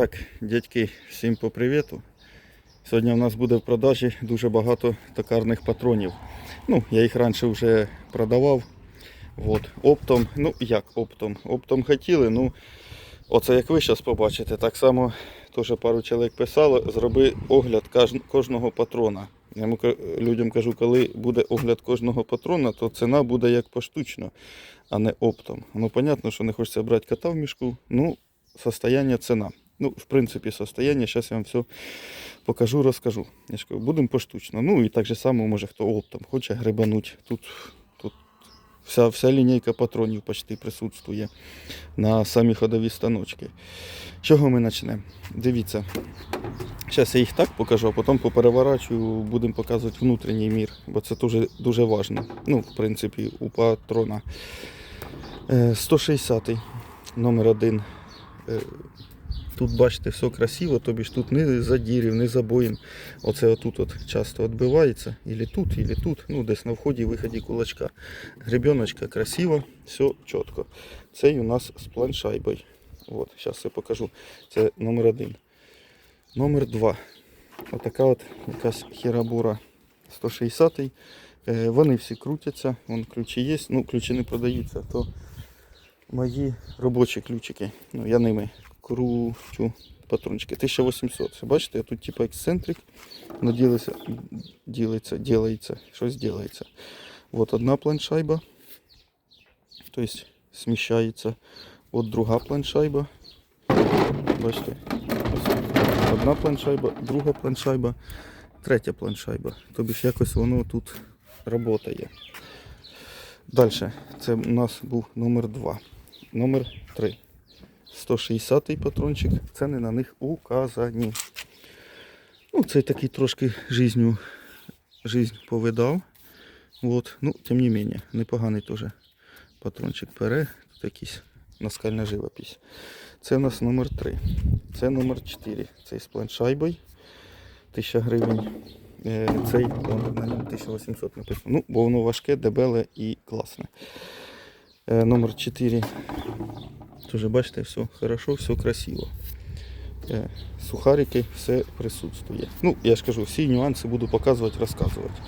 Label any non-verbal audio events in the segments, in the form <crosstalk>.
Так, дядьки, всім по привіту. Сьогодні у нас буде в продажі дуже багато токарних патронів. Ну, я їх раніше вже продавав. От, оптом, ну як оптом? Оптом хотіли, ну оце як ви зараз побачите, так само теж пару чоловік писало, зроби огляд кожного патрона. Я людям кажу, коли буде огляд кожного патрона, то ціна буде як поштучно, а не оптом. Ну, понятно, що не хочеться брати кота в мішку. Ну, состояние ціна. Ну, в принципі, состояние. Зараз я вам все покажу, розкажу. Будемо поштучно. Ну і так же само, може хто оптом хоче грибануть. Тут тут вся вся лінійка патронів почти присутствує на самі ходові станочки. Чого ми почнемо? Дивіться. Зараз я їх так покажу, а потім попереворачую, будемо показувати внутрішній мір, бо це дуже дуже важливо. Ну, в принципі, у патрона. Е, 160 номер один. Е, Тут бачите, все красиво, тобі ж тут ні задірів, ні забоїн. Оце отут от часто відбивається. Ілі тут, ілі тут. Ну, десь на вході виході кулачка. Гребеночка красиво, все чітко. Цей у нас з планшайбою. От, зараз я покажу. Це номер один. Номер два. Отака от якась хірабура 160 Е, Вони всі крутяться, вон ключі є. Ну, ключі не продаються, то мої робочі ключики. Ну, я ними кручу патрончики. 1800. Це Бачите, тут типу ексцентрик, но ділиться, ділиться, щось ділається. Вот одна планшайба, тобто сміщається. От друга планшайба. Бачите, одна планшайба, друга планшайба, третя планшайба. Тобі ж якось воно тут працює. Далі, це у нас був номер 2. Номер 3. 160 патрончик. Ціни на них указані. Ну, цей такий трошки жизнью, жизнь повидав. Вот. Ну, тим не менее, непоганий теж патрончик пере. Тут якийсь наскальна живопись. Це у нас номер 3. Це номер 4. Цей з планшайбою. 1000 гривень. Е, Цей на ньому 1800 написано. Ну, бо воно важке, дебеле і класне. Е, Номер 4. Тоже бачите, все хорошо, все красиво. Е, Сухарики, все присутствує. Ну, я ж кажу, всі нюанси буду показувати, розказувати.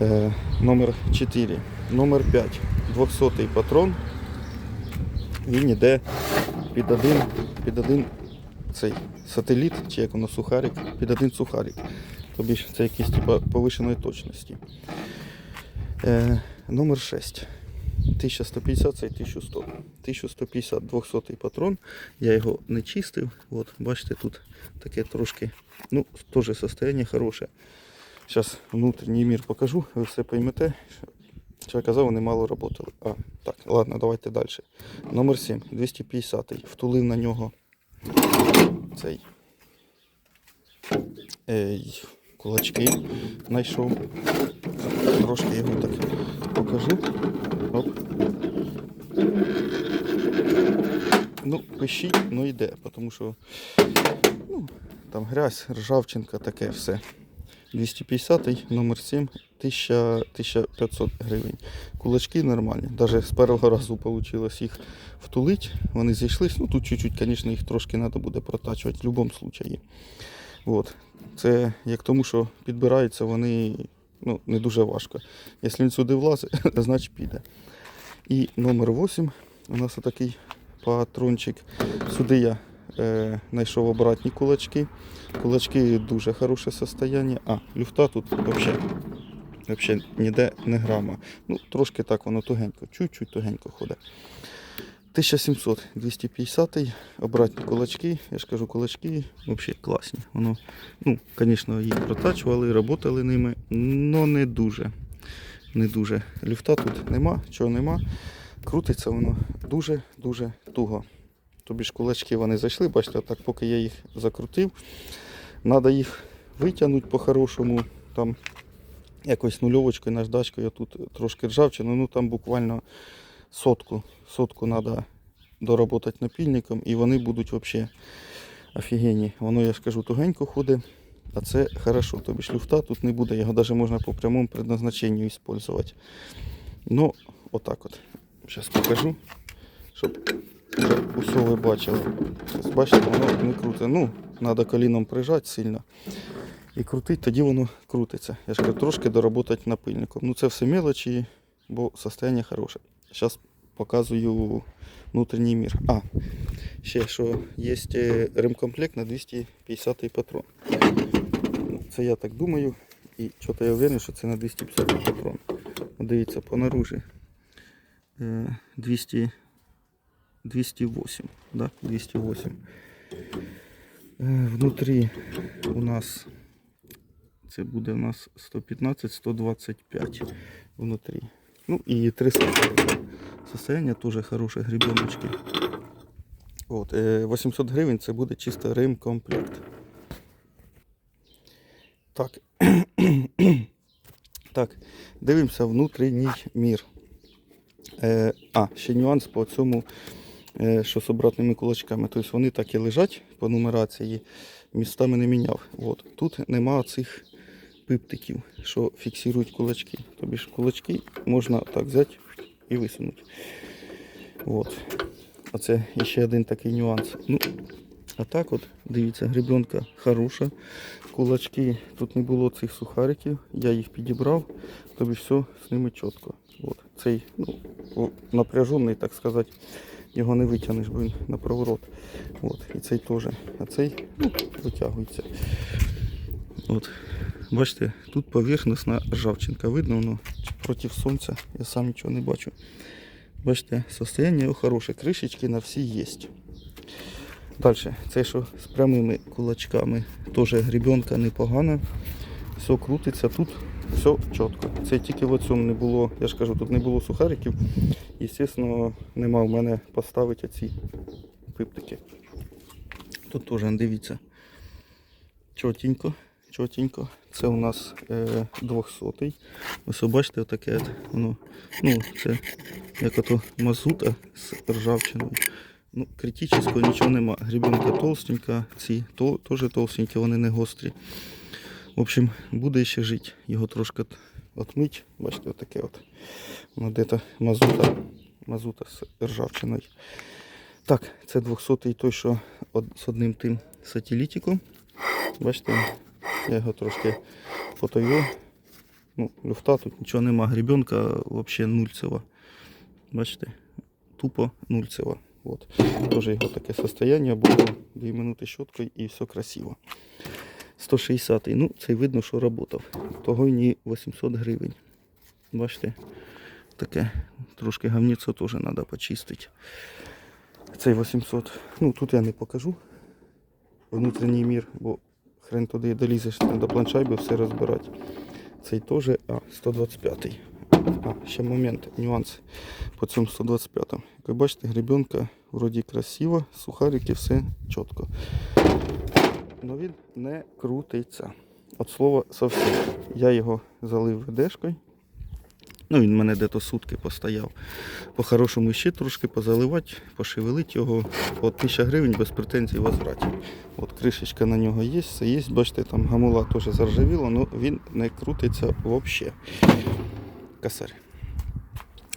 Е, Номер 4. Номер 5. 200 патрон. Він іде під один, під один цей сателіт, чи як воно сухарик, під один сухарик. Тобі це якісь типа повишеної точності. Е, номер 6. 1150, це 1100. 1150 200 патрон. Я його не чистив. От, бачите, тут таке трошки, ну, теж состояние хороше. Зараз внутрішній мір покажу, ви все поймете. Що я казав, вони мало працювали. А, так, ладно, давайте далі. Номер 7, 250. Втулив на нього цей ей, кулачки знайшов. Трошки його так покажу. Оп. Ну, пишіть, ну йде, тому що ну, там грязь, ржавчинка, таке все. 250 номер 7, 1000, 1500 гривень. Кулачки нормальні. Навіть з першого разу вийшло їх втулити. Вони зійшлись. Ну тут чуть-чуть, звісно, їх трошки треба буде протачувати в будь-якому випадку. От. Це як тому, що підбираються вони ну, не дуже важко. Якщо він сюди влазить, <laughs> значить піде. І номер 8 у нас отакий патрончик. Сюди я е, знайшов обратні кулачки. Кулачки дуже хороше состояние. А, люфта тут взагалі. Взагалі ніде не грама. Ну, трошки так воно тугенько, чуть-чуть тугенько ходить. 1700, 250 обратні кулачки. Я ж кажу, кулачки взагалі класні. Воно, ну, звісно, їх протачували, працювали ними, але не дуже. Не дуже. Люфта тут нема, чого нема. Крутиться воно дуже-дуже туго. Тобі ж кулачки вони зайшли, бачите, так поки я їх закрутив. Треба їх витягнути по-хорошому. Там якось нульовочкою, наждачкою тут трошки ржавчина, ну там буквально сотку. Сотку треба доработати напільником і вони будуть взагалі офігенні. Воно, я ж кажу, тугенько ходить, а це хорошо. Тобі ж люфта тут не буде, його навіть можна по прямому предназначенню використовувати. Ну, отак от. Зараз покажу, щоб усе ви бачили. Ось Бачите, воно не крутить. Ну, треба коліном прижати сильно. І крутить, тоді воно крутиться. Я ж кажу, трошки доработати напильником. Ну це все мелочі, бо состояние хороше. Зараз показую внутрішній мір. А, ще що є е, ремкомплект на 250 патрон. Ну, Це я так думаю. І що-то я впевнений, що це на 250 патрон. Дивіться, по наружі. Е, 200, 208. Да? 208. Е, Внутрі у нас це буде у нас 115-125 внутрі. Ну і 300 состояние тоже хорошие гребеночки. От, е, 800 гривень це буде чисто ремкомплект. Так. <coughs> так, дивимося внутрішній мір. Е, а, ще нюанс по цьому, е, що з обратними кулачками. Тобто вони так і лежать по нумерації, містами не міняв. От. Тут нема цих пиптиків, що фіксують кулачки. Тобі ж кулачки можна так взяти і висунути. От. Оце ще один такий нюанс. Ну, а так от, дивіться, гребенка хороша. Кулачки, тут не було цих сухариків, я їх підібрав, тобі все з ними чітко. От. Цей ну, напряжений, так сказати, його не витягнеш, бо він на проворот. От. І цей теж. А цей ну, витягується. От. Бачите, тут поверхностна ржавчинка. Видно, воно проти сонця. Я сам нічого не бачу. Бачите, состояние його хороше. Кришечки на всі є. Далі, це що з прямими кулачками. Теж гребенка непогана. Все крутиться тут, все чітко. Це тільки в цьому не було, я ж кажу, тут не було сухариків. І, звісно, нема в мене поставити ці пиптики. Тут теж дивіться. Чотенько, чотенько. Це у нас е, 200-й. Ось бачите, отаке от воно. Ну, це як ото мазута з ржавчиною. Ну, критичного нічого нема. Гребенка толстенька, ці то, теж толстенькі, вони не гострі. В общем, буде ще жити. Його трошки отмить. Бачите, отаке от. Воно де-то мазута, мазута з ржавчиною. Так, це 200-й той, що з одним тим сателітиком. Бачите, я його трошки потаю. Ну, люфта тут нічого нема. Гребенка взагалі нульцева. Бачите? Тупо нульцева. Вот. Тоже його таке состояние було. Дві минути щоткою і все красиво. 160 Ну, це видно, що працював. Того не 800 гривень. Бачите? Таке трошки гавніцо теж треба почистити. Цей 800. Ну, тут я не покажу. Внутрішній мір, бо хрен туди долізеш, до планшайби все розбирати. Цей теж, а, 125. А, ще момент, нюанс по цьому 125. Як ви бачите, гребенка вроді красива, сухарики, все чітко. Но він не крутиться. От слова совсем. Я його залив ведешкою. Ну, він мене дето сутки постояв. По-хорошому ще трошки позаливати, пошевелити його. От 1000 гривень без претензій возвраті. От кришечка на нього є, все є. Бачите, там гамула теж заржавіла, але він не крутиться взагалі. Косарь.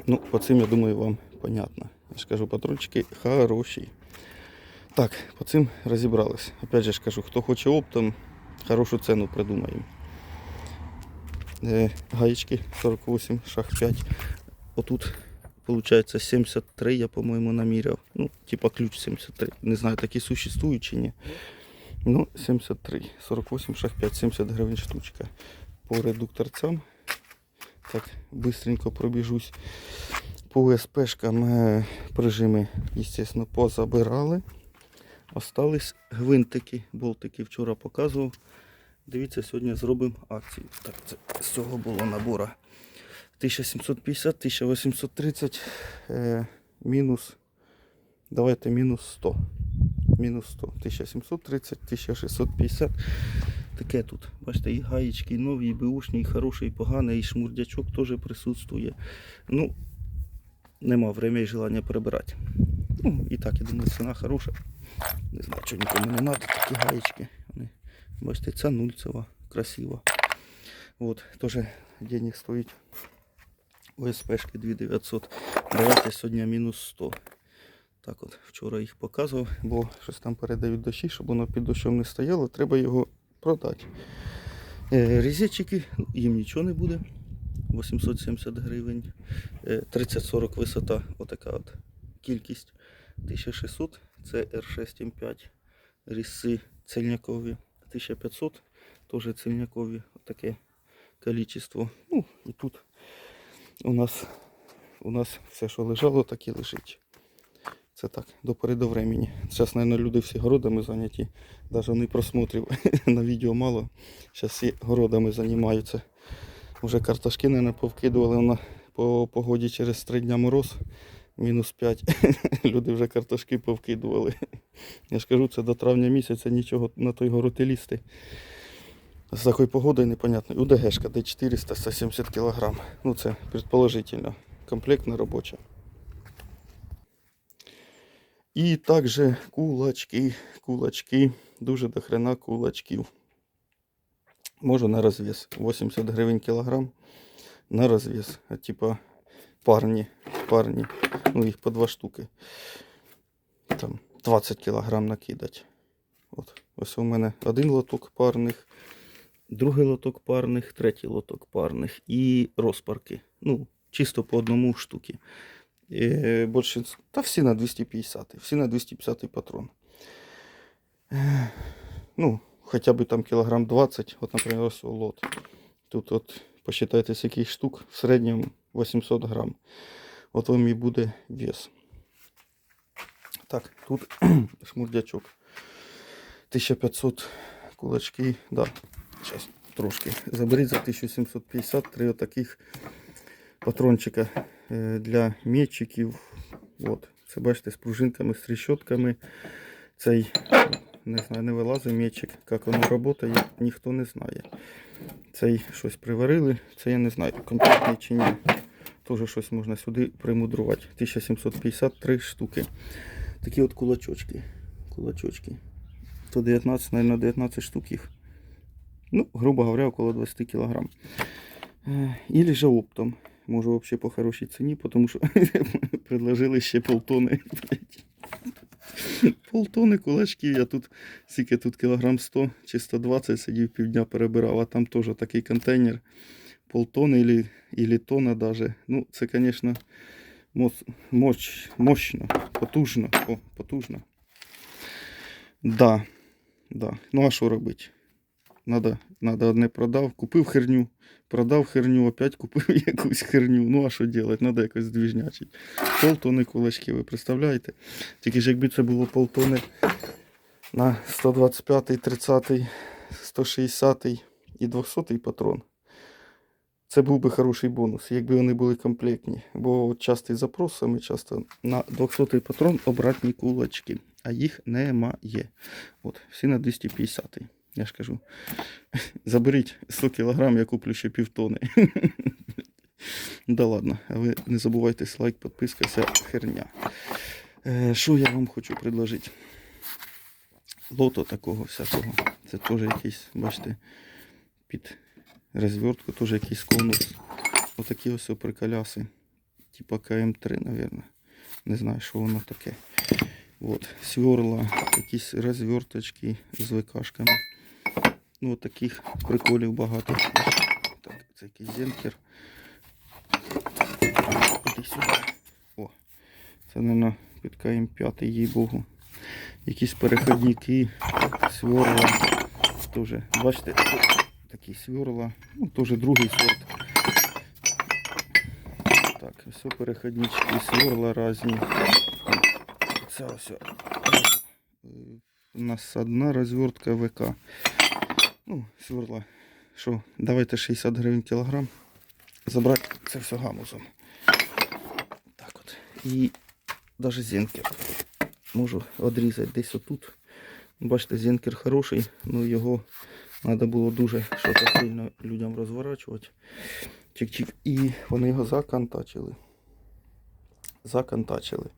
Ну, по цим, я думаю, вам понятно. Я ж кажу, патрульчики хороші. Так, по цим розібрались. Опять же ж кажу, хто хоче оптом, хорошу ціну придумаємо. Е, гаєчки 48, шаг 5. Отут, виходить, 73, я, по-моєму, наміряв. Ну, типа ключ 73. Не знаю, такі существують чи ні. Ну, 73. 48, шаг 5, 70 гривень штучка. По редукторцям. Так, быстренько пробіжусь. По УСПшкам е, прижими, естественно, позабирали. Остались гвинтики, болтики вчора показував. Дивіться, сьогодні зробимо акцію. Так, це з цього було набора. 1750, 1830, е, мінус. Давайте мінус 100. Мінус 100. 1730, 1650. Таке тут. Бачите, і гаєчки, і нові, і беушні, і хороший, і поганий, і шмурдячок теж присутствує. Ну, нема времени і желання прибирати. Ну, і так, я думаю, ціна хороша. Не знаю, що нікому не треба, такі гаєчки. Вони, бачите, ця нульцева, красива. От, теж денег стоїть. ОСПшки 2900. Давайте сьогодні мінус 100. Так от, вчора їх показував, бо щось там передають дощі, щоб воно під дощом не стояло, треба його продати. Е, Різетчики, ну, їм нічого не буде. 870 гривень. Е, 30-40 висота, отака от кількість. 1600 це R6M5. Різці цельнякові. 1500 теж цельнякові. Отаке кількість. Ну, і тут у нас, у нас все, що лежало, так і лежить. Це так, до пори времени. Зараз, мабуть, люди всі городами зайняті. Навіть не просмотрів <laughs> на відео мало. Зараз всі городами займаються. Вже картошки, мабуть, повкидували вона по погоді через 3 дня мороз. Мінус 5. <laughs> Люди вже картошки повкидували. Я ж кажу, це до травня місяця нічого на той город лізти. З такою погодою непонятно. УДГшка, де 400 170 кг. Ну це предположительно. Комплектна робоча. І також кулачки, кулачки, дуже дохрена кулачків. Можу на розв'яз. 80 гривень кілограм на розв'яз. А типа парні, парні. Ну їх по два штуки. Там 20 кілограм накидать. От. Ось у мене один лоток парних, другий лоток парних, третій лоток парних і розпарки. Ну, чисто по одному штуки. Е, більше, та всі на 250, всі на 250 патрон. Е, ну, хоча б там кілограм 20, от, наприклад, ось лот. Тут от, посчитайте, яких штук, в середньому 800 грам. От вам і буде вес. Так, тут <clears throat> шмурдячок. 1500 кулачки, да, зараз трошки. Заберіть за 1750 три отаких патрончика е, для метчиків. От. Це бачите з пружинками, з тріщотками. Цей не знаю, не вилазить метчик. Як воно працює, ніхто не знає. Цей щось приварили, це я не знаю, комплектний чи ні. Теж щось можна сюди примудрувати. 1753 штуки. Такі от кулачочки. Кулачочки. 119, наверное, 19 штук їх. Ну, грубо говоря, около 20 килограмм. Э, Или же оптом. Може вообще по хорошій ціні, тому що <laughs> предложили ще полтони. <laughs> Полтони кулачків. Я тут скільки тут кілограм 100 чи 120 сидів півдня перебирав, а там теж такий контейнер. Полтони і или тона даже. Ну, це, звісно, моч, мощно, потужно. О, потужно. Да, да. Ну а що робити? Надо, надо одне продав, купив херню, продав херню, опять купив <laughs> якусь херню. Ну а що робити? Надо якось здвіжнячить. Полтони кулачки, ви представляєте? Тільки ж якби це було полтони на 125, 30, 160 і 200 патрон. Це був би хороший бонус, якби вони були комплектні. Бо частий запрос саме часто на 200 патрон обратні кулачки, а їх немає. От, всі на 250. Я ж кажу. <laughs> Заберіть 100 кг, я куплю ще півтони. Да ладно, а ви не забувайте лайк, підписка, вся херня. Е, Що я вам хочу предложити? Лото такого всякого. Це теж якийсь, бачите, під розвертку, теж якийсь конус. Отакі ось приколяси. Типа КМ3, наверное. Не знаю, що воно таке. Вот, сверла, якісь розверточки з ВКшками. Ну, таких приколів багато. Так, це якийсь зенкер. Іди сюди. О, це, мабуть, під КМ5, їй богу. Якісь переходники, сверла. Тоже, бачите, такі сверла. Ну, теж другий сорт. Так, все переходнички, сверла різні. Це ось. е, У нас одна розвертка ВК. Ну, сверла. Що, давайте 60 гривень кілограм. Забрати це все гамузом. Так от. І навіть зенкер. Можу відрізати десь отут. Бачите, зенкер хороший, але його треба було дуже щось сильно людям розворачувати. Чик-чик. І вони його законтачили. Законтачили.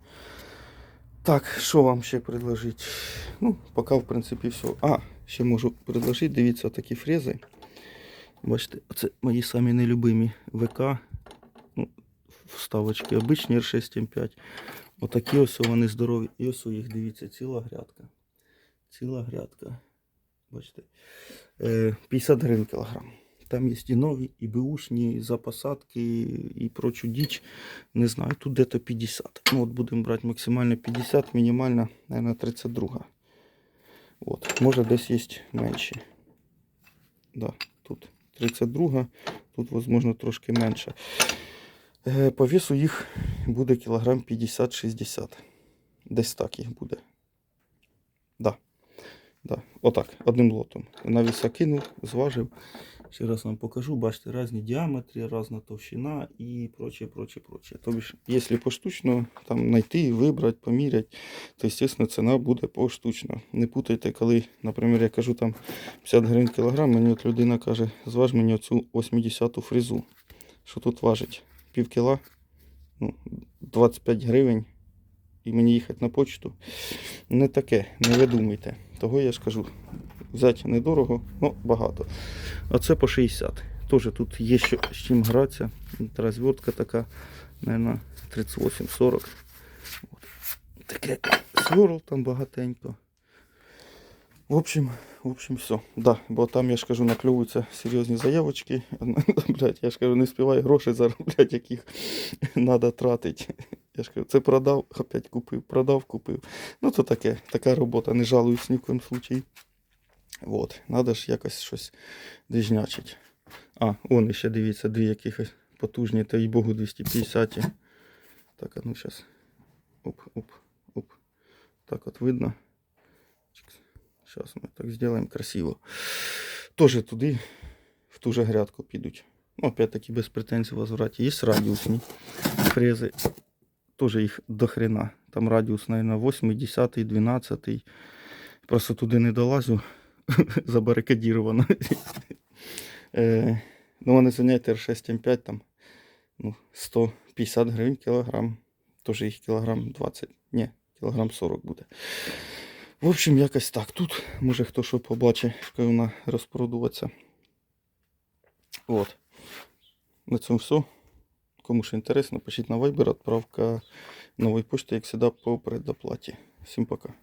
Так, що вам ще предложити? Ну, поки, в принципі, все. А, ще можу предложити, дивіться, такі фрези. Бачите, це мої самі нелюбимі ВК. Ну, вставочки обичні R6 M5. Отакі ось вони здорові. І ось у їх, дивіться, ціла грядка. Ціла грядка. Бачите. Е, 50 гривень кілограм. Там є і нові, і беушні, і запасатки, і прочу діч. Не знаю, тут десь 50. Ну, от будемо брати максимально 50, мінімально, наверное, 32. От. Може десь є менші. Да, тут 32, тут, можливо, трошки менше. Е, По весу їх буде кілограм 50-60. Десь так їх буде. Да. Да. Отак, одним лотом. На віса кинув, зважив. Ще раз вам покажу. Бачите, різні діаметри, різна товщина і прочее, прочее, прочее. Тобто, якщо поштучно там знайти, вибрати, поміряти, то, звісно, ціна буде поштучно. Не путайте, коли, наприклад, я кажу там 50 гривень кілограм, мені от людина каже, зваж мені оцю 80-ту фрезу. Що тут важить? Пів кіла, ну, 25 гривень, і мені їхати на почту. Не таке, не видумуйте. Того я ж кажу, взяти недорого, ну багато. А це по 60. Теж тут є що, з чим гратися. Розвертка така, мабуть, 38-40. От. Таке сверл там багатенько. В общем, в общем, все. Да, бо там, я ж кажу, накльовуються серйозні заявочки. <laughs> Блять, я ж кажу, не співаю грошей заробляти, яких <laughs> треба тратити. Я ж кажу, це продав, опять купив, продав, купив. Ну, то таке, така робота, не жалуюсь ні в коєму случаї. Вот, надо ж якось щось двіжнячить. А, он ще дивіться, дві якихось потужні, та й Богу 250. Так, а ну зараз. Оп, оп, оп. Так от видно. Зараз ми так зробимо красиво. Тоже туди, в ту же грядку підуть. Ну, опять-таки без претензій возвраті. Є радіусні фрези. Тоже їх до хрена. Там радіус, наверное, 8, 10, 12. Просто туди не долазю. <laughs> Забарикадіровано. Е, ну, вони заняття R6 М5 там. Ну, 150 гривень кілограм. Тоже їх кілограм 20. Ні, кілограм 40 буде. В общем, якось так. Тут, може хто що побачить, як вона розпродуватися. От. На цьому все. Кому ж інтересно, пишіть на Viber, відправка нової почти, як завжди, по предоплаті. Всім пока.